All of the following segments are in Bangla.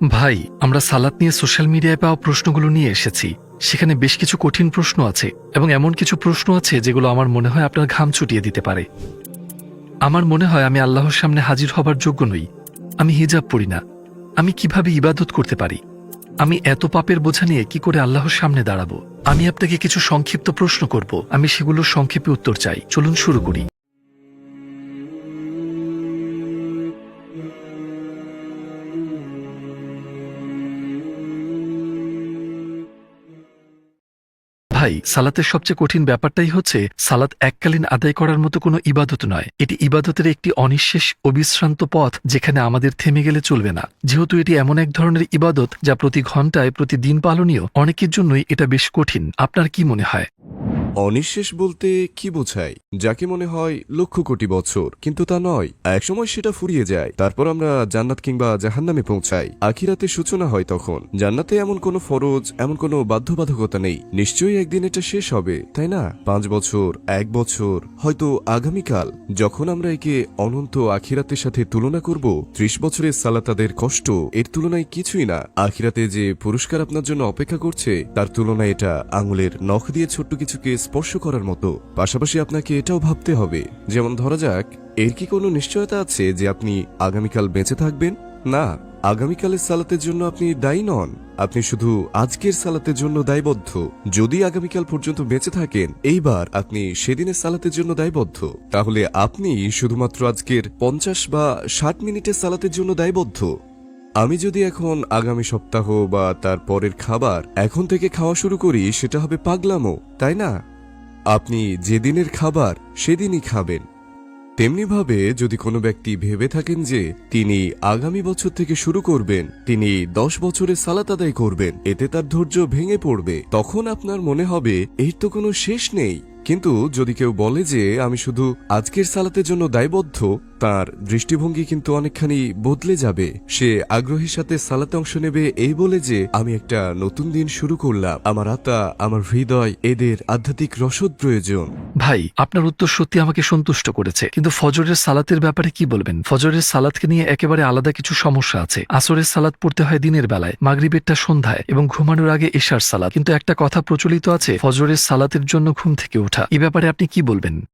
ভাই, আমরা সালাত নিয়ে সোশ্যাল মিডিয়ায় পাওয়া প্রশ্নগুলো নিয়ে এসেছি। সেখানে বেশ কিছু কঠিন প্রশ্ন আছে এবং এমন কিছু প্রশ্ন আছে যেগুলো আমার মনে হয় আপনার ঘাম ছুটিয়ে দিতে পারে। আমার মনে হয় আমি আল্লাহর সামনে হাজির হবার যোগ্য নই। আমি হিজাব পড়ি না। আমি কীভাবে ইবাদত করতে পারি? আমি এত পাপের বোঝা নিয়ে কি করে আল্লাহর সামনে দাঁড়াবো? আমি আপনাকে কিছু সংক্ষিপ্ত প্রশ্ন করব। আমি সেগুলোর সংক্ষেপে উত্তর চাই। চলুন শুরু করি। সালাতের সবচেয়ে কঠিন ব্যাপারটাই হচ্ছে, সালাত এককালীন আদায় করার মতো কোনো ইবাদত নয়। এটি ইবাদতের একটি অনিঃশেষ অবিশ্রান্ত পথ যেখানে আমাদের থেমে গেলে চলবে না। যেহেতু এটি এমন এক ধরনের ইবাদত যা প্রতি ঘন্টায় প্রতিদিন পালনীয়, অনেকের জন্যই এটা বেশ কঠিন। আপনার কি মনে হয়? অনিঃশেষ বলতে কি বোঝায়? যাকে মনে হয় লক্ষ কোটি বছর, কিন্তু তা নয়। একসময় সেটা ফুরিয়ে যায়, তারপর আমরা জান্নাত কিংবা জাহান্নামে পৌঁছাই। আখিরাতে সূচনা হয় তখন। জান্নাতে এমন কোনো ফরজ, এমন কোনো বাধ্যবাধকতা নেই। নিশ্চয়ই একদিন এটা শেষ হবে, তাই না? পাঁচ বছর, এক বছর, হয়তো আগামীকাল। যখন আমরা একে অনন্ত আখিরাতের সাথে তুলনা করব, ত্রিশ বছরের সালাতাদের কষ্ট, এর তুলনায় কিছুই না। আখিরাতে যে পুরস্কার আপনার জন্য অপেক্ষা করছে, তার তুলনায় এটা আঙুলের নখ দিয়ে ছোট্ট কিছুকে স্পর্শ করার মতো। পাশাপাশি আপনাকে এটাও ভাবতে হবে, যেমন ধরা যাক, এর কি কোনো নিশ্চয়তা আছে যে আপনি আগামীকাল বেঁচে থাকবেন? না, আগামীকালের সালাতের জন্য আপনি দায়ী নন। আপনি শুধু আজকের সালাতের জন্য দায়বদ্ধ। যদি আগামীকাল পর্যন্ত বেঁচে থাকেন, এইবার আপনি সেদিনের সালাতের জন্য দায়বদ্ধ। তাহলে আপনি শুধুমাত্র আজকের পঞ্চাশ বা ষাট মিনিটের সালাতের জন্য দায়বদ্ধ। আমি যদি এখন আগামী সপ্তাহ বা তার পরের খাবার এখন থেকে খাওয়া শুরু করি, সেটা হবে পাগলামো, তাই না? আপনি যেদিনের খাবার সেদিনই খাবেন। তেমনিভাবে যদি কোনো ব্যক্তি ভেবে থাকেন যে তিনি আগামী বছর থেকে শুরু করবেন, তিনি দশ বছরে সালাত আদায় করবেন, এতে তার ধৈর্য ভেঙে পড়বে, তখন আপনার মনে হবে, এর তো কোনো শেষ নেই। কিন্তু যদি কেউ বলে যে, আমি শুধু আজকের সালাতের জন্য দায়বদ্ধ তার দৃষ্টিভঙ্গি কিন্তু অনেকখানি বদলে যাবে। সে আগ্রহীর সাথে সালাতে অংশ নেবে এই বলে যে, আমি একটা নতুন দিন শুরু করলাম। আমার আত্মা, আমার হৃদয়, এদের আধ্যাত্মিক রসদ প্রয়োজন। ভাই, আপনার উত্তর সত্যি আমাকে সন্তুষ্ট করেছে। কিন্তু ফজরের সালাতের ব্যাপারে কি বলবেন? ফজরের সালাতকে নিয়ে একেবারে আলাদা কিছু সমস্যা আছে। আসরের সালাত পড়তে হয় দিনের বেলায়, মাগরিবেরটা সন্ধ্যায় এবং ঘুমানোর আগে এশার সালাত। কিন্তু একটা কথা প্রচলিত আছে, ফজরের সালাতের জন্য ঘুম থেকে ওঠা। এ ব্যাপারে আপনি কি বলবেন?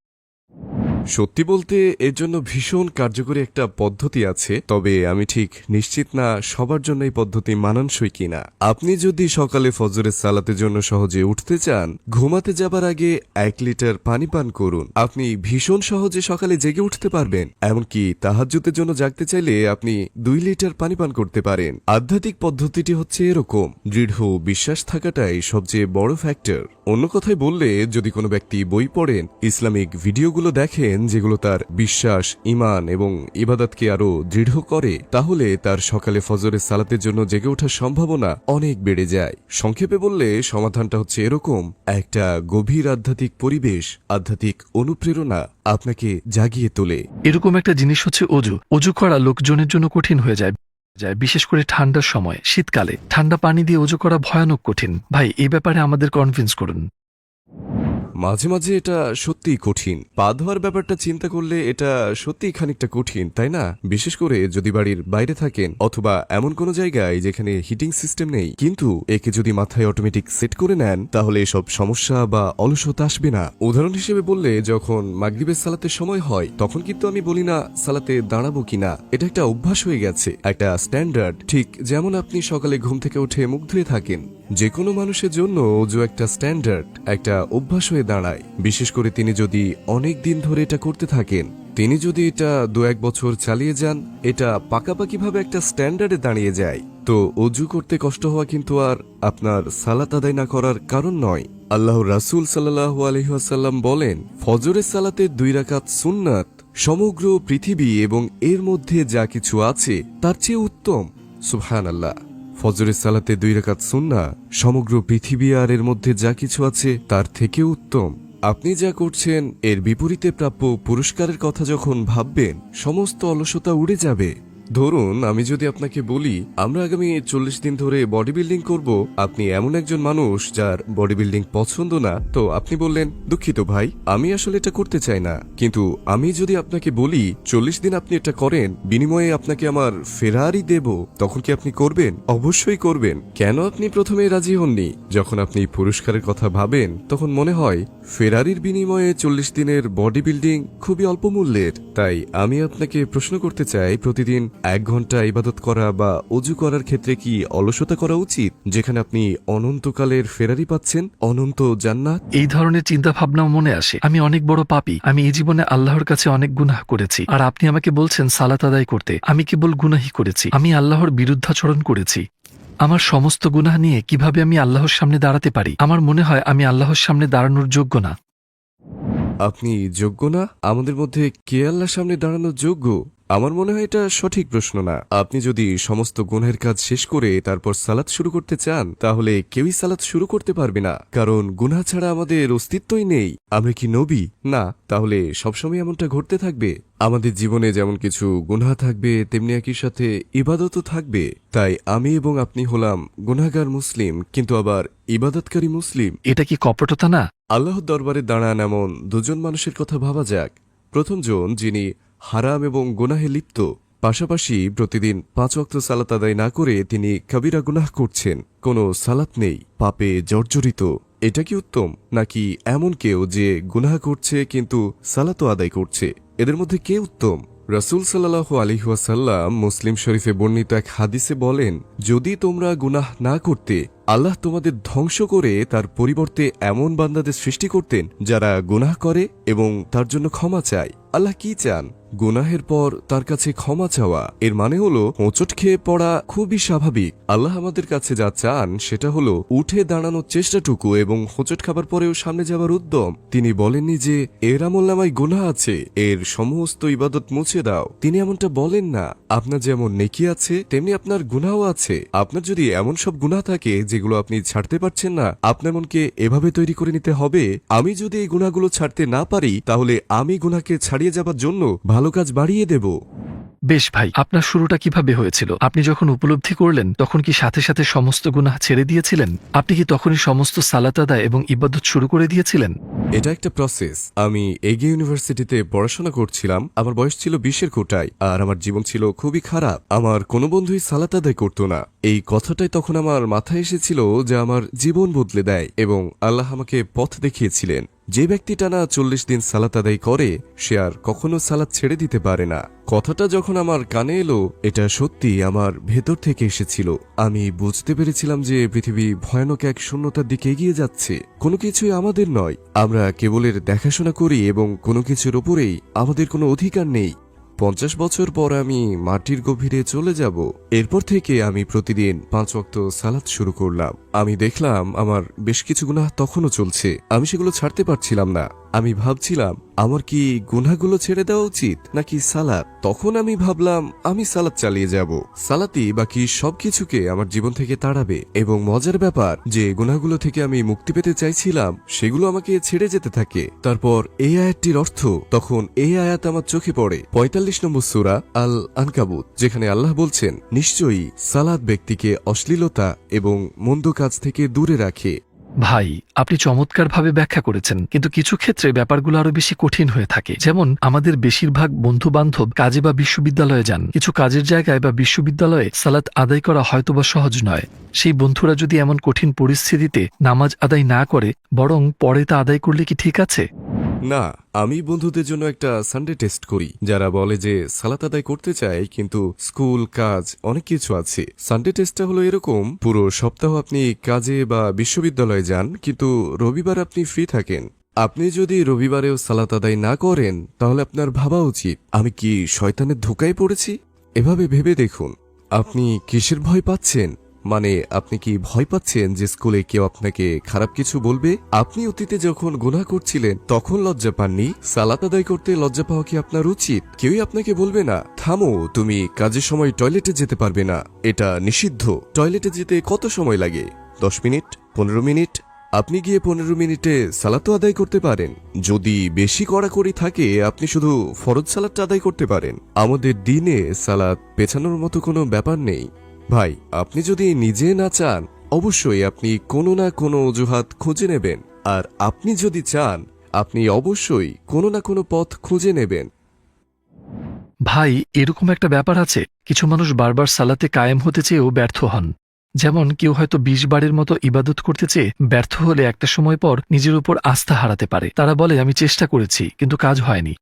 সত্যি বলতে, এর জন্য ভীষণ কার্যকরী একটা পদ্ধতি আছে, তবে আমি ঠিক নিশ্চিত না সবার জন্য এই পদ্ধতি মানানসই কিনা। আপনি যদি সকালে ফজরের সালাতের জন্য সহজে উঠতে চান, ঘুমাতে যাবার আগে এক লিটার পানি পান করুন। আপনি ভীষণ সহজে সকালে জেগে উঠতে পারবেন, এমনকি তাহাজ্জুতের জন্য জাগতে চাইলে আপনি দুই লিটার পানি পান করতে পারেন। আধ্যাত্মিক পদ্ধতিটি হচ্ছে এরকম, দৃঢ় বিশ্বাস থাকাটাই সবচেয়ে বড় ফ্যাক্টর অন্য কথায় বললে, যদি কোনো ব্যক্তি বই পড়েন, ইসলামিক ভিডিওগুলো দেখেন যেগুলো তার বিশ্বাস ইমান এবং ইবাদতকে আরও দৃঢ় করে, তাহলে তার সকালে ফজরের সালাতের জন্য জেগে ওঠার সম্ভাবনা অনেক বেড়ে যায়। সংক্ষেপে বললে, সমাধানটা হচ্ছে এরকম। একটা গভীর আধ্যাত্মিক পরিবেশ, আধ্যাত্মিক অনুপ্রেরণা আপনাকে জাগিয়ে তোলে। এরকম একটা জিনিস হচ্ছে অজু। অজু করা লোকজনের জন্য কঠিন হয়ে যায়। যায় বিশেষ করে ঠান্ডার সময়, শীতকালে। ঠান্ডা পানি দিয়ে অজু করা ভয়ানক কঠিন। ভাই এই ব্যাপারে আমাদের কনভিন্স করুন। মাঝে মাঝে এটা সত্যিই কঠিন। পা ধোয়ার ব্যাপারটা চিন্তা করলে এটা সত্যিই খানিকটা কঠিন, তাই না? বিশেষ করে যদি বাড়ির বাইরে থাকেন অথবা এমন কোনো জায়গায় যেখানে হিটিং সিস্টেম নেই, কিন্তু একে যদি মাথায় অটোমেটিক সেট করে নেন, তাহলে এসব সমস্যা বা অলসতা আসবে না। উদাহরণ হিসেবে বললে, যখন মাগরিবের সালাতের সময় হয়, তখন কিন্তু আমি বলি না, সালাতে দাঁড়াবো কিনা? এটা একটা অভ্যাস হয়ে গেছে। একটা স্ট্যান্ডার্ড ঠিক যেমন আপনি সকালে ঘুম থেকে উঠে মুখ ধুয়ে থাকেন। যে কোনো মানুষের জন্য অজু একটা স্ট্যান্ডার্ড একটা অভ্যাস হয়ে দাঁড়ায়। বিশেষ করে তিনি যদি অনেক দিন ধরে এটা করতে থাকেন, তিনি যদি এটা দু এক বছর চালিয়ে যান, এটা পাকাপাকিভাবে একটা স্ট্যান্ডার্ডে দাঁড়িয়ে যায়। তো অজু করতে কষ্ট হওয়া কিন্তু আর আপনার সালাত আদায় না করার কারণ নয়। আল্লাহ রাসুল সাল্লাহ আলহিহাসাল্লাম বলেন, ফজরের সালাতে দুই রাকাত সুন্নাত, সমগ্র পৃথিবী এবং এর মধ্যে যা কিছু আছে, তার চেয়ে উত্তম। সুবহান আল্লাহ ফজরের সালাতে দুই রেখাত সুন্না সমগ্র পৃথিবী আর এর মধ্যে যা কিছু আছে তার থেকে উত্তম। আপনি যা করছেন, এর বিপরীতে প্রাপ্য পুরস্কারের কথা যখন ভাববেন, সমস্ত অলসতা উড়ে যাবে। ধরুন, আমি যদি আপনাকে বলি, আমরা আগামী চল্লিশ দিন ধরে বডি বিল্ডিং করব, আপনি এমন একজন মানুষ যার বডি বিল্ডিং পছন্দ না। তো আপনি বললেন, দুঃখিত ভাই, আমি আসলে এটা করতে চাই না। কিন্তু আমি যদি আপনাকে বলি, চল্লিশ দিন আপনি এটা করেন, বিনিময়ে আপনাকে আমার ফেরারি দেব, তখন কি আপনি করবেন? অবশ্যই করবেন। কেন আপনি প্রথমে রাজি হননি? যখন আপনি পুরস্কারের কথা ভাবেন, তখন মনে হয় ফেরারির বিনিময়ে চল্লিশ দিনের বডি বিল্ডিং খুবই অল্প মূল্যের। তাই আমি আপনাকে প্রশ্ন করতে চাই, প্রতিদিন এক ঘণ্টা ইবাদত করা বা অজু করার ক্ষেত্রে কি অলসতা করা উচিত? যেখানে আপনি অনন্তকালের ফেরারি পাচ্ছেন অনন্ত জান্নাত? এই ধরনের চিন্তা ভাবনা মনে আসে। আমি অনেক বড় পাপী। আমি এই জীবনে আল্লাহর কাছে অনেক গুনাহ করেছি। আর আপনি আমাকে বলছেন সালাত আদায় করতে। আমি কেবল গুনাহি করেছি। আমি আল্লাহর বিরুদ্ধাচরণ করেছি। আমার সমস্ত গুনাহ নিয়ে কীভাবে আমি আল্লাহর সামনে দাঁড়াতে পারি? আমার মনে হয় আমি আল্লাহর সামনে দাঁড়ানোর যোগ্য না। আপনি যোগ্য না? আমাদের মধ্যে কে আল্লাহর সামনে দাঁড়ানোর যোগ্য? আমার মনে হয় এটা সঠিক প্রশ্ন না। আপনি যদি সমস্ত গুনহের কাজ শেষ করে তারপর সালাত শুরু করতে চান তাহলে কেউই সালাত শুরু করতে পারবে না। কারণ গুনা ছাড়া আমাদের অস্তিত্বই নেই। আমরা কি নবী? না। তাহলে সবসময় এমনটা ঘটতে থাকবে? আমাদের জীবনে যেমন কিছু গুনহা থাকবে তেমনি একই সাথে ইবাদতও থাকবে। তাই আমি এবং আপনি হলাম গুনাহগার মুসলিম কিন্তু আবার ইবাদতকারী মুসলিম। এটা কি কপটতা না? আল্লাহর দরবারে দাঁড়ান এমন দুজন মানুষের কথা ভাবা যাক। প্রথমজন যিনি হারাম এবং গুনাহে লিপ্ত। পাশাপাশি প্রতিদিন পাঁচ অক্ত সালাত আদায় না করে তিনি কবিরা গুনাহ করছেন। কোনো সালাত নেই। পাপে জর্জরিত। এটা কি উত্তম? নাকি এমন কেউ যে গুনাহ করছে কিন্তু সালাতও আদায় করছে? এদের মধ্যে কে উত্তম? রাসুল সাল্লাহ আলিহাসাল্লাম মুসলিম শরীফে বর্ণিত এক হাদিসে বলেন, যদি তোমরা গুনাহ না করতে, আল্লাহ তোমাদের ধ্বংস করে তার পরিবর্তে এমন বান্দাদের সৃষ্টি করতেন যারা গুনাহ করে এবং তার জন্য ক্ষমা চায়। আল্লাহ কি চান? গুনাহের পর তার কাছে ক্ষমা চাওয়া। এর মানে হলো, হোঁচট খেয়ে পড়া খুবই স্বাভাবিক। আল্লাহ আমাদের কাছে যা চান, সেটা হলো উঠে দাঁড়ানোর চেষ্টাটুকু এবং হোঁচট খাবার পরেও সামনে যাবার উদ্যম। তিনি বলেননি যে, এর আমল্লামায় গুনাহ আছে, এর সমস্ত ইবাদত মুছে দাও। তিনি এমনটা বলেন না। আপনার যেমন নেকি আছে, তেমনি আপনার গুনাহও আছে। আপনার যদি এমন সব গুনাহ থাকে, যেগুলো আপনি ছাড়তে পারছেন না, আপনার মনকে এভাবে তৈরি করে নিতে হবে, আমি যদি এই গুনাহগুলো ছাড়তে না পারি, তাহলে আমি গুনাহকে ছাড়িয়ে যাবার জন্য ভালো কাজ বাড়িয়ে দেব। বেশ ভাই আপনার শুরুটা কীভাবে হয়েছিল? আপনি যখন উপলব্ধি করলেন তখন কি সাথে সাথে সমস্ত গুনাহ ছেড়ে দিয়েছিলেন? আপনি কি তখনই সমস্ত সালাত আদায় এবং ইবাদত শুরু করে দিয়েছিলেন? এটা একটা প্রসেস আমি এগে ইউনিভার্সিটিতে পড়াশোনা করছিলাম আমার বয়স ছিল বিশের কোটায় আর আমার জীবন ছিল খুবই খারাপ। আমার কোনো বন্ধুই সালাত আদায় করতো না। এই কথাটাই তখন আমার মাথায় এসেছিল যে আমার জীবন বদলে দেয় এবং আল্লাহ আমাকে পথ দেখিয়েছিলেন। যে ব্যক্তি টানা চল্লিশ দিন সালাত আদায় করে, সে আর কখনো সালাত ছেড়ে দিতে পারে না। কথাটা যখন আমার কানে এলো, এটা সত্যি আমার ভেতর থেকে এসেছিল। আমি বুঝতে পেরেছিলাম যে পৃথিবী ভয়ানক এক শূন্যতার দিকে এগিয়ে যাচ্ছে। কোনো কিছুই আমাদের নয়। আমরা কেবলের দেখাশোনা করি এবং কোনো কিছুর ওপরেই আমাদের কোনো অধিকার নেই। পঞ্চাশ বছর পর আমি মাটির গভীরে চলে যাব। এরপর থেকে আমি প্রতিদিন পাঁচ অক্ত সালাদ শুরু করলাম। আমি দেখলাম আমার বেশ কিছু গুনাহ তখনও চলছে। আমি সেগুলো ছাড়তে পারছিলাম না। আমি ভাবছিলাম, আমার কি গুনাহগুলো ছেড়ে দেওয়া উচিত, নাকি সালাত? তখন আমি ভাবলাম, আমি সালাত চালিয়ে যাব। সালাতি বাকি সবকিছুকে আমার জীবন থেকে তাড়াবে। এবং মজার ব্যাপার, যে গুনাহগুলো থেকে আমি মুক্তি পেতে চাইছিলাম, সেগুলো আমাকে ছেড়ে যেতে থাকে। তারপর এই আয়াতটির অর্থ, তখন এই আয়াত আমার চোখে পড়ে। পঁয়তাল্লিশ নম্বর সুরা আল আনকাবুত যেখানে আল্লাহ বলছেন, নিশ্চয়ই সালাদ ব্যক্তিকে অশ্লীলতা এবং মন্দ কাজ থেকে দূরে রাখে। ভাই, আপনি চমৎকারভাবে ব্যাখ্যা করেছেন, কিন্তু কিছু ক্ষেত্রে ব্যাপারগুলো আরও বেশি কঠিন হয়ে থাকে। যেমন, আমাদের বেশিরভাগ বন্ধু বান্ধব কাজে বা বিশ্ববিদ্যালয়ে যান। কিছু কাজের জায়গায় বা বিশ্ববিদ্যালয়ে সালাত আদায় করা হয়তোবা সহজ নয়। সেই বন্ধুরা যদি এমন কঠিন পরিস্থিতিতে নামাজ আদায় না করে, বরং পরে তা আদায় করলে কি ঠিক আছে? না, আমি বন্ধুদের জন্য একটা সানডে টেস্ট করি। যারা বলে যে সালাত আদায় করতে চায়, কিন্তু স্কুল, কাজ, অনেক কিছু আছে। সানডে টেস্টটা হলো এরকম, পুরো সপ্তাহ আপনি কাজে বা বিশ্ববিদ্যালয়ে যান, কিন্তু রবিবার আপনি ফ্রি থাকেন। আপনি যদি রবিবারেও সালাত আদায় না করেন, তাহলে আপনার ভাবা উচিত, আমি কি শয়তানের ধোকায় পড়েছি? এভাবে ভেবে দেখুন, আপনি কিসের ভয় পাচ্ছেন? মানে আপনি কি ভয় পাচ্ছেন যে স্কুলে কেউ আপনাকে খারাপ কিছু বলবে? আপনি অতীতে যখন গুনাহ করছিলেন, তখন লজ্জা পাননি? সালাত আদায় করতে লজ্জা পাওয়া কি আপনার উচিত? কেউই আপনাকে বলবে না, থামো, তুমি কাজের সময় টয়লেটে যেতে পারবে না। এটা নিষিদ্ধ। টয়লেটে যেতে কত সময় লাগে? দশ মিনিট? পনেরো মিনিট? আপনি গিয়ে পনেরো মিনিটে সালাতো আদায় করতে পারেন। যদি বেশি কড়াকড়ি থাকে, আপনি শুধু ফরজ সালাদটা আদায় করতে পারেন। আমাদের দিনে সালাদ পেছানোর মতো কোনো ব্যাপার নেই। ভাই, আপনি যদি নিজে না চান, অবশ্যই আপনি কোনো না কোনো অজুহাত খুঁজে নেবেন। আর আপনি যদি চান, আপনি অবশ্যই কোনো না কোনো পথ খুঁজে নেবেন। ভাই, এরকম একটা ব্যাপার আছে। কিছু মানুষ বারবার সালাতে কায়েম হতে চেয়েও ব্যর্থ হন। যেমন কেউ হয়তো বিশ বারের মতো ইবাদত করতে চেয়ে ব্যর্থ হলে একটা সময় পর নিজের উপর আস্থা হারাতে পারে। তারা বলে, আমি চেষ্টা করেছি, কিন্তু কাজ হয়নি।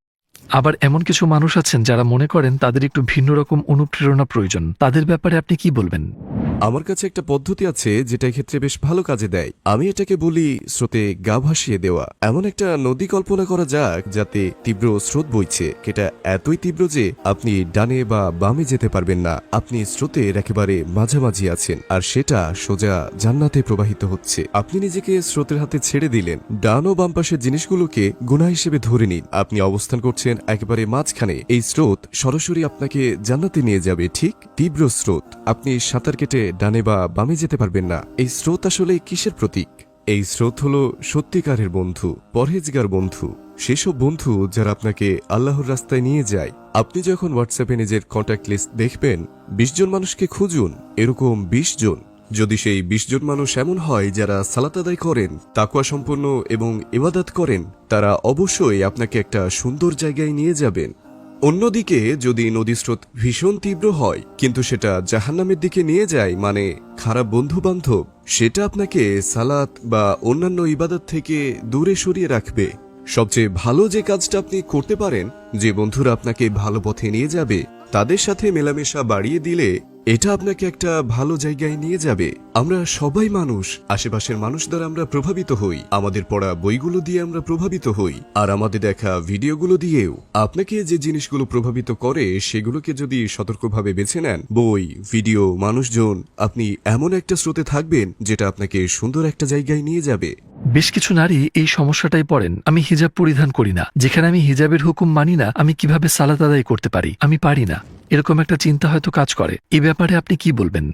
আবার এমন কিছু মানুষ আছেন যারা মনে করেন তাদের একটু ভিন্ন রকম অনুপ্রেরণা প্রয়োজন। তাদের ব্যাপারে আপনি কি বলবেন? আমার কাছে একটা পদ্ধতি আছে যেটা ক্ষেত্রে বেশ ভালো কাজে দেয়। আমি এটাকে বলি স্রোতে গা ভাসিয়ে দেওয়া। এমন একটা নদী কল্পনা করা যাক যাতে তীব্র স্রোত বইছে। এটা এতই তীব্র যে আপনি ডানে বা বামে যেতে পারবেন না। আপনি স্রোতের একেবারে মাঝামাঝি আছেন আর সেটা সোজা জান্নাতে প্রবাহিত হচ্ছে। আপনি নিজেকে স্রোতের হাতে ছেড়ে দিলেন। ডান ও বাম পাশের জিনিসগুলোকে গুণা হিসেবে ধরে নিন। আপনি অবস্থান করছেন একেবারে মাঝখানে। এই স্রোত সরাসরি আপনাকে জান্নাতে নিয়ে যাবে, ঠিক? তীব্র স্রোত। আপনি সাঁতার কেটে ডানে বা বামে যেতে পারবেন না। এই স্রোত আসলে কিসের প্রতীক? এই স্রোত হল সত্যিকারের বন্ধু, পরহেজগার বন্ধু। সেসব বন্ধু যারা আপনাকে আল্লাহর রাস্তায় নিয়ে যায়। আপনি যখন হোয়াটসঅ্যাপে নিজের কন্ট্যাক্ট লিস্ট দেখবেন, বিশ জন মানুষকে খুঁজুন, এরকম বিশ জন। যদি সেই বিশ জন মানুষ এমন হয় যারা সালাত আদায় করেন তাকুয়া সম্পন্ন এবং ইবাদত করেন, তারা অবশ্যই আপনাকে একটা সুন্দর জায়গায় নিয়ে যাবেন। অন্যদিকে, যদি নদী স্রোত ভীষণ তীব্র হয়, কিন্তু সেটা জাহান্নামের দিকে নিয়ে যায় মানে খারাপ বন্ধু বান্ধব সেটা আপনাকে সালাত বা অন্যান্য ইবাদত থেকে দূরে সরিয়ে রাখবে। সবচেয়ে ভালো যে কাজটা আপনি করতে পারেন, যে বন্ধুরা আপনাকে ভালো পথে নিয়ে যাবে, তাদের সাথে মেলামেশা বাড়িয়ে দিলে এটা আপনাকে একটা ভালো জায়গায় নিয়ে যাবে। আমরা সবাই মানুষ, আশেপাশের মানুষ দ্বারা আমরা প্রভাবিত হই। আমাদের পড়া বইগুলো দিয়ে আমরা প্রভাবিত হই, আর আমাদের দেখা ভিডিওগুলো দিয়েও। আপনাকে যে জিনিসগুলো প্রভাবিত করে, সেগুলোকে যদি সতর্কভাবে বেছে নেন, বই, ভিডিও, মানুষজন, আপনি এমন একটা স্রোতে থাকবেন, যেটা আপনাকে সুন্দর একটা জায়গায় নিয়ে যাবে। বেশ কিছু নারী এই সমস্যাটাই পড়েন। আমি হিজাব পরিধান করি না। যেখানে আমি হিজাবের হুকুম মানি না, আমি কীভাবে সালাত আদায় করতে পারি? আমি পারি না। এরকম একটা চিন্তা হয়তো কাজ করে। এ ব্যাপারে আপনি কি বলবেন?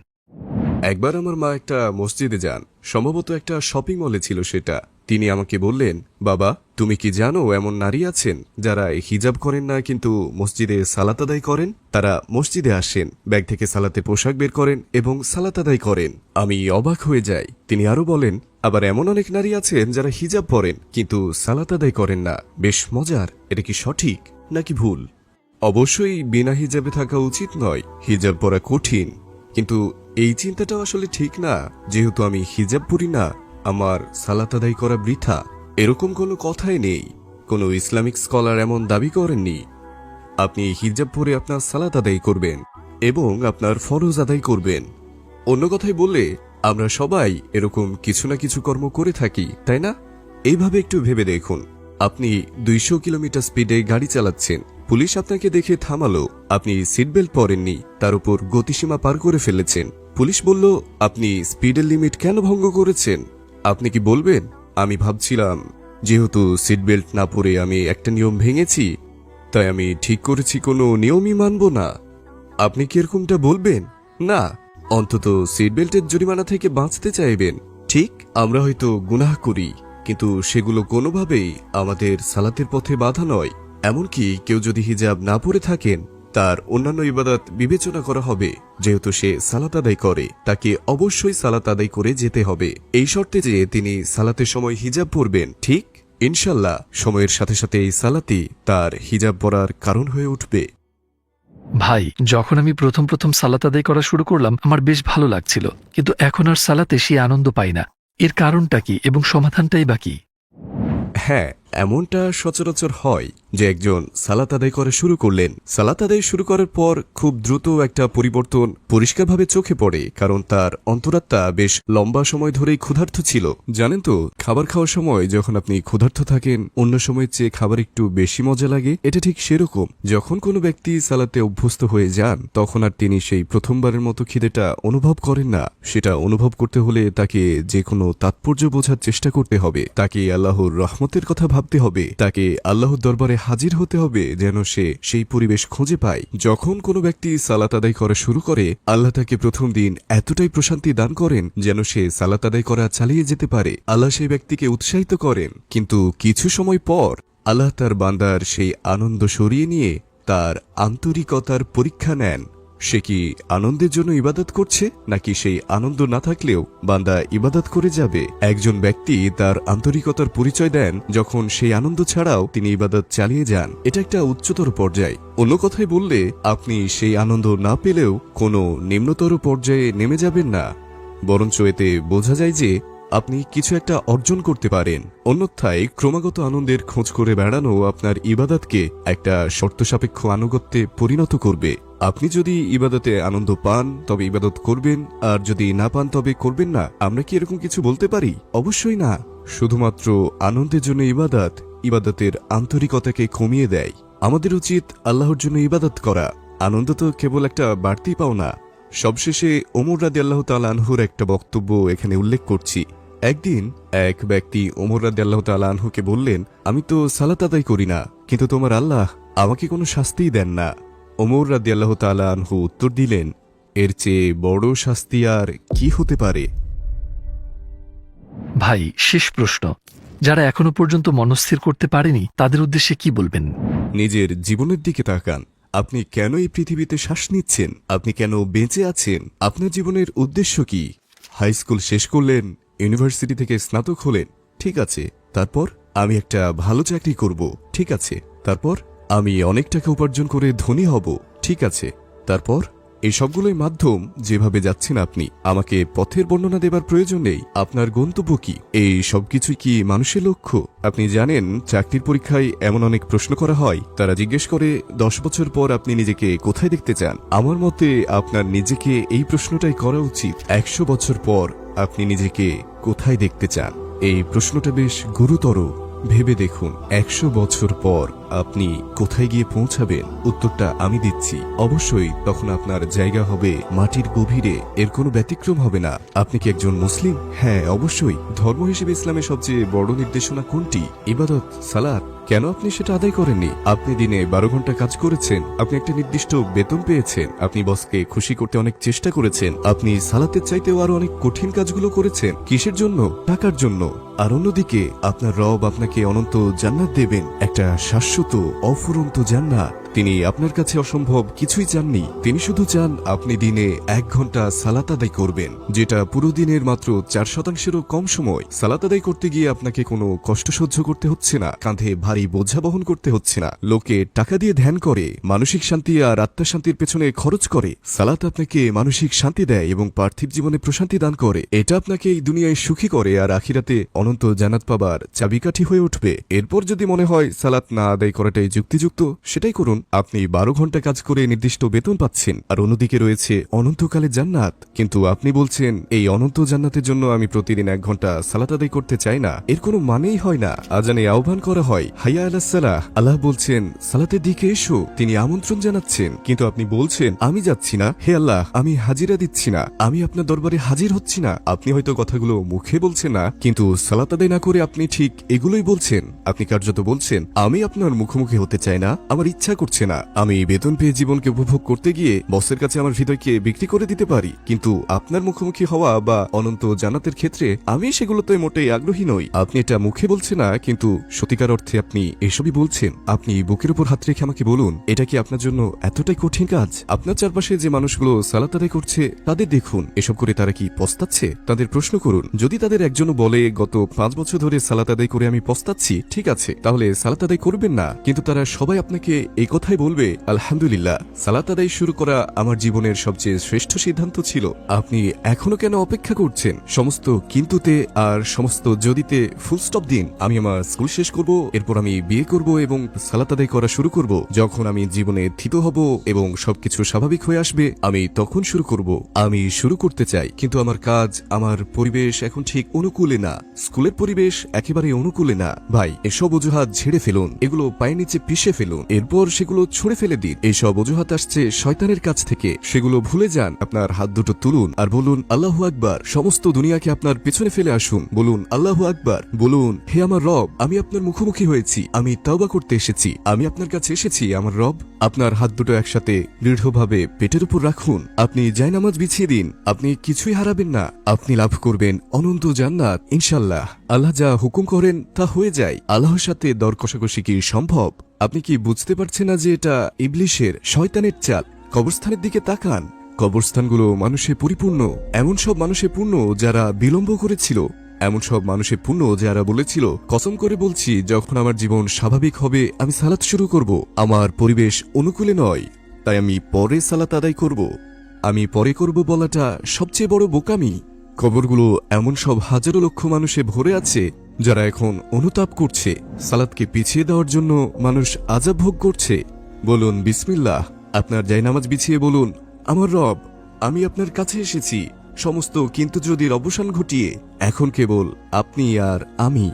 একবার আমার মা একটা মসজিদে যান। সম্ভবত একটা শপিং মলে ছিল সেটা। তিনি আমাকে বললেন, বাবা, তুমি কি জানো এমন নারী আছেন যারা হিজাব করেন না কিন্তু মসজিদে সালাত আদায় করেন? তারা মসজিদে আসেন, ব্যাগ থেকে সালাতে পোশাক বের করেন এবং সালাত আদায় করেন। আমি অবাক হয়ে যাই। তিনি আরও বলেন, আবার এমন অনেক নারী আছেন যারা হিজাব পরেন কিন্তু সালাত আদায় করেন না। বেশ মজার। এটা কি সঠিক নাকি ভুল? অবশ্যই বিনা হিজাবে থাকা উচিত নয়, হিজাব পরা কঠিন। কিন্তু এই চিন্তাটাও আসলে ঠিক না, যেহেতু আমি হিজাব পরি না, আমার সালাত আদায় করা বৃথা। এরকম কোনো কথাই নেই, কোনো ইসলামিক স্কলার এমন দাবি করেননি। আপনি হিজাব পরে আপনার সালাত আদায় করবেন এবং আপনার ফরজ আদায় করবেন। অন্য কথায় বললে, আমরা সবাই এরকম কিছু না কিছু কর্ম করে থাকি, তাই না? এইভাবে একটু ভেবে দেখুন। আপনি দুইশো কিলোমিটার স্পিডে গাড়ি চালাচ্ছেন পুলিশ আপনাকে দেখে থামালো, আপনি সিট বেল্ট পরেননি, তার উপর গতিসীমা পার করে ফেলেছেন। পুলিশ বলল, আপনি স্পিডের লিমিট কেন ভঙ্গ করেছেন? আপনি কি বলবেন? আমি ভাবছিলাম, যেহেতু সিট বেল্ট না পরে আমি একটা নিয়ম ভেঙেছি, তাই আমি ঠিক করেছি, কোনো নিয়মই মানব না। আপনি কি এরকমটা বলবেন? না, অন্তত সিট বেল্টের জরিমানা থেকে বাঁচতে চাইবেন। ঠিক, আমরা হয়তো গুনাহ করি, কিন্তু সেগুলো কোনোভাবেই আমাদের সালাতের পথে বাধা নয়। এমনকি কেউ যদি হিজাব না পরে থাকেন তার অন্যান্য ইবাদত বিবেচনা করা হবে। যেহেতু সে সালাত আদায় করে তাকে অবশ্যই সালাত আদায় করে যেতে হবে। এই শর্তে যে তিনি সালাতের সময় হিজাব পরবেন ঠিক? ইনশাল্লাহ সময়ের সাথে সাথে এই সালাতি তার হিজাব পরার কারণ হয়ে উঠবে। ভাই যখন আমি প্রথম প্রথম সালাত আদায় করা শুরু করলাম আমার বেশ ভালো লাগছিল। কিন্তু এখন আর সালাতে সে আনন্দ পাই না। এর কারণটা কি এবং সমাধানটাই বা কি? হ্যাঁ এমনটা সচরাচর হয় যে একজন সালাত আদায় করা শুরু করলেন। সালাত আদায় শুরু করার পর খুব দ্রুত একটা পরিবর্তন পরিষ্কারভাবে চোখে পড়ে, কারণ তার অন্তরাত্মা বেশ লম্বা সময় ধরেই ক্ষুধার্ত ছিল। জানেন তো, খাবার খাওয়ার সময় যখন আপনি ক্ষুধার্ত থাকেন, অন্য সময়ের চেয়ে খাবার একটু বেশি মজা লাগে? এটা ঠিক সেরকম। যখন কোনো ব্যক্তি সালাতে অভ্যস্ত হয়ে যান, তখন আর তিনি সেই প্রথমবারের মতো খিদেটা অনুভব করেন না। সেটা অনুভব করতে হলে তাকে যে কোনো তাৎপর্য বোঝার চেষ্টা করতে হবে। তাকে আল্লাহর রহমতের কথা ভাবতে ভাবতে হবে। তাকে আল্লাহর দরবারে হাজির হতে হবে যেন সে সেই পরিবেশ খুঁজে পায়। যখন কোনো ব্যক্তি সালাত আদায় করা শুরু করে, আল্লাহ তাকে প্রথম দিন এতটাই প্রশান্তি দান করেন যেন সে সালাত আদায় করা চালিয়ে যেতে পারে। আল্লাহ সেই ব্যক্তিকে উৎসাহিত করেন, কিন্তু কিছু সময় পর আল্লাহ তার বান্দার সেই আনন্দ সরিয়ে নিয়ে তার আন্তরিকতার পরীক্ষা নেন। সে কি আনন্দের জন্য ইবাদত করছে, নাকি সেই আনন্দ না থাকলেও বান্দা ইবাদত করে যাবে? একজন ব্যক্তি তার আন্তরিকতার পরিচয় দেন, যখন সেই আনন্দ ছাড়াও তিনি ইবাদত চালিয়ে যান। এটা একটা উচ্চতর পর্যায়। অন্য কথায় বললে, আপনি সেই আনন্দ না পেলেও কোনো নিম্নতর পর্যায়ে নেমে যাবেন না। বরঞ্চ এতে বোঝা যায় যে আপনি কিছু একটা অর্জন করতে পারেন। অন্যথায় ক্রমাগত আনন্দের খোঁজ করে বেড়ানো আপনার ইবাদতকে একটা শর্ত সাপেক্ষ আনুগত্যে পরিণত করবে। আপনি যদি ইবাদতে আনন্দ পান, তবে ইবাদত করবেন, আর যদি না পান, তবে করবেন না। আমরা কি এরকম কিছু বলতে পারি? অবশ্যই না। শুধুমাত্র আনন্দের জন্য ইবাদত, ইবাদতের আন্তরিকতাকে কমিয়ে দেয়। আমাদের উচিত আল্লাহর জন্য ইবাদত করা। আনন্দ তো কেবল একটা বাড়তি পাওনা। সবশেষে ওমর রাদি আল্লাহ আনহুর একটা বক্তব্য এখানে উল্লেখ করছি। একদিন এক ব্যক্তি ওমর রাদি আল্লাহ আনহুকে বললেন, আমি তো সালাত আদায় করি না, কিন্তু তোমার আল্লাহ আমাকে কোনো শাস্তিই দেন না। ওমর রাদি আল্লাহ আনহু উত্তর দিলেন এর চেয়ে বড় শাস্তি আর কি হতে পারে? ভাই শেষ প্রশ্ন। যারা এখনও পর্যন্ত মনস্থির করতে পারেনি তাদের উদ্দেশ্যে কি বলবেন? নিজের জীবনের দিকে তাকান। আপনি কেন এই পৃথিবীতে শ্বাস নিচ্ছেন? আপনি কেন বেঁচে আছেন? আপনার জীবনের উদ্দেশ্য কি? হাই স্কুল শেষ করলেন ইউনিভার্সিটি থেকে স্নাতক হলেন ঠিক আছে। তারপর আমি একটা ভালো চাকরি করব ঠিক আছে। তারপর? আমি অনেক টাকা উপার্জন করে ধনী হব, ঠিক আছে। তারপর, এই সবগুলোই মাধ্যম যেভাবে যাচ্ছেন আপনি, আমাকে পথের বর্ণনা দেবার প্রয়োজন নেই। আপনার গন্তব্য কি? এই সবকিছু কি মানুষের লক্ষ্য? আপনি জানেন, চাকরির পরীক্ষায় এমন অনেক প্রশ্ন করা হয়। তারা জিজ্ঞেস করে, দশ বছর পর আপনি নিজেকে কোথায় দেখতে চান? আমার মতে, আপনার নিজেকে এই প্রশ্নটাই করা উচিত। একশো বছর পর আপনি নিজেকে কোথায় দেখতে চান? এই প্রশ্নটা বেশ গুরুতর। ভেবে দেখুন, একশো বছর পর আপনি কোথায় গিয়ে পৌঁছাবেন? উত্তরটা আমি দিচ্ছি। অবশ্যই তখন আপনার জায়গা হবে মাটির গভীরে। এর কোনো ব্যতিক্রম হবে না। আপনি কি একজন মুসলিম? হ্যাঁ অবশ্যই। ধর্ম হিসেবে ইসলামের সবচেয়ে বড় নির্দেশনা কোনটি? ইবাদত? সালাত? কেন আপনি সেটা আদায় করেননি? আপনি দিনে বারো ঘণ্টা কাজ করেছেন। আপনি একটা নির্দিষ্ট বেতন পেয়েছেন। আপনি বসকে খুশি করতে অনেক চেষ্টা করেছেন। আপনি সালাতের চাইতেও আরও অনেক কঠিন কাজগুলো করেছেন। কিসের জন্য? টাকার জন্য। আর অন্যদিকে, আপনার রব আপনাকে অনন্ত জান্নাত দেবেন। একটা শাশ্বত অফুরন্ত জান্নাত তিনি আপনার কাছে অসম্ভব কিছুই চাননি। তিনি শুধু চান আপনি দিনে এক ঘণ্টা সালাত আদায় করবেন, যেটা পুরো দিনের মাত্র চার শতাংশেরও কম সময়। সালাত আদায় করতে গিয়ে আপনাকে কোনো কষ্ট সহ্য করতে হচ্ছে না, কাঁধে ভারী বোঝা বহন করতে হচ্ছে না। লোকে টাকা দিয়ে ধ্যান করে, মানসিক শান্তি আর আত্মার শান্তির পেছনে খরচ করে। সালাত আপনাকে মানসিক শান্তি দেয় এবং পার্থিব জীবনে প্রশান্তি দান করে। এটা আপনাকে এই দুনিয়ায় সুখী করে আর আখিরাতে অনন্ত জানাত পাবার চাবিকাঠি হয়ে উঠবে। এরপর যদি মনে হয় সালাত না আদায় করাটাই যুক্তিযুক্ত, সেটাই করুন। আপনি বারো ঘণ্টা কাজ করে নির্দিষ্ট বেতন পাচ্ছেন। আর অন্যদিকে রয়েছে অনন্তকালে জান্নাত। কিন্তু আপনি বলছেন, এই অনন্ত জান্নাতের জন্য আমি প্রতিদিন এক ঘণ্টা সালাত আদায় করতে চাই না। এর কোনো মানেই হয় না। আজানে আহ্বান করা হয়, হাইয়া আলাহ সালাহ। আল্লাহ বলছেন, সালাতের দিকে এসো, তিনি আমন্ত্রণ জানাচ্ছেন। কিন্তু আপনি বলছেন, আমি যাচ্ছি না। হে আল্লাহ, আমি হাজিরা দিচ্ছি না। আমি আপনার দরবারে হাজির হচ্ছি না। আপনি হয়তো কথাগুলো মুখে বলছেন না, কিন্তু সালাত আদায় না করে আপনি ঠিক এগুলোই বলছেন। আপনি কার্যত বলছেন, আমি আপনার মুখোমুখি হতে চাই না। আমার ইচ্ছা করছে না। আমি বেতন পেয়ে জীবনকে উপভোগ করতে গিয়ে বসের কাছে আমার হৃদয়কে বিক্রি করে দিতে পারি। কিন্তু আপনার মুখোমুখি হওয়া বা অনন্ত জানাতের ক্ষেত্রে আমি সেগুলোতে মোটেই আগ্রহী নই। আপনি এটা মুখে বলছেন না, কিন্তু সত্যিকার অর্থে আপনি এসবই বলছেন। আপনি বুকের উপর হাত রেখে আমাকে বলুন, এটা কি আপনার জন্য এতটাই কঠিন কাজ? আপনার চারপাশে যে মানুষগুলো সালাত আদায় করছে, তাদের দেখুন, এসব করে তারা কি পস্তাচ্ছে? তাদের প্রশ্ন করুন, যদি তাদের একজনও বলে, গত পাঁচ বছর ধরে সালাত আদায় করে আমি পস্তাচ্ছি, ঠিক আছে, তাহলে সালাত আদায় করবেন না। কিন্তু তারা সবাই আপনাকে এই কথাই বলবে, আলহামদুলিল্লাহ, সালাত আদায় শুরু করা আমার জীবনের সবচেয়ে শ্রেষ্ঠ সিদ্ধান্ত ছিল। আপনি এখনও কেন অপেক্ষা করছেন? সমস্ত কিন্তুতে আর সমস্ত যদিতে ফুল স্টপ দিন। আমি আমার স্কুল শেষ করব, এরপর আমি বিয়ে করব এবং সালাত আদায় করা শুরু করব। যখন আমি জীবনে থিত হব এবং সবকিছু স্বাভাবিক হয়ে আসবে, আমি তখন শুরু করব। আমি শুরু করতে চাই, কিন্তু আমার কাজ, আমার পরিবেশ এখন ঠিক অনুকূলে না। স্কুলের পরিবেশ একেবারে অনুকূলে না। ভাই, এসব অজুহাত ঝেড়ে ফেলুন। এগুলো পায়ের নিচে পিষে ফেলুন। এরপর সেগুলো সেগুলো ছুঁড়ে ফেলে দিন। এইসব অজুহাত আসছে শয়তানের কাছ থেকে। সেগুলো ভুলে যান, আপনার হাত দুটো তুলুন আর বলুন, আল্লাহু আকবার, সমস্ত দুনিয়াকে আপনার পেছনে ফেলে আসুন। বলুন, আল্লাহু আকবার। বলুন, হে আমার রব, আমি আপনার মুখোমুখি হয়েছি, আমি তাওবা করতে এসেছি, আমি আপনার কাছে এসেছি, আমার রব। আপনার হাত দুটো একসাথে দৃঢ়ভাবে পেটের উপর রাখুন। আপনি জায়নামাজ বিছিয়ে দিন, আপনি কিছুই হারাবেন না। আপনি লাভ করবেন অনন্ত জান্নাত ইনশাল্লাহ আল্লাহ যা হুকুম করেন তা হয়ে যায়। আল্লাহর সাথে দর কষাকষি কি সম্ভব? আপনি কি বুঝতে পারছেন না যে এটা ইবলিশের শয়তানের চাল? কবরস্থানের দিকে তাকান। কবরস্থানগুলো মানুষে পরিপূর্ণ। এমন সব মানুষে পূর্ণ যারা বিলম্ব করেছিল। এমন সব মানুষে পূর্ণ যারা বলেছিল, কসম করে বলছি, যখন আমার জীবন স্বাভাবিক হবে, আমি সালাত শুরু করব। আমার পরিবেশ অনুকূলে নয়। তাই আমি পরে সালাত আদায় করব। আমি পরে করব বলাটা সবচেয়ে বড় বোকামি। কবরগুলো এমন সব হাজারো লক্ষ মানুষে ভরে আছে যারা এখন অনুতাপ করছে, সালাদকে পিছিয়ে দেওয়ার জন্য মানুষ আজাব ভোগ করছে। বলুন, বিসমিল্লাহ, আপনার জায়নামাজ বিছিয়ে বলুন, আমার রব, আমি আপনার কাছে এসেছি। সমস্ত কিন্তু যদি অবসান ঘটিয়ে, এখন কেবল আপনি আর আমি।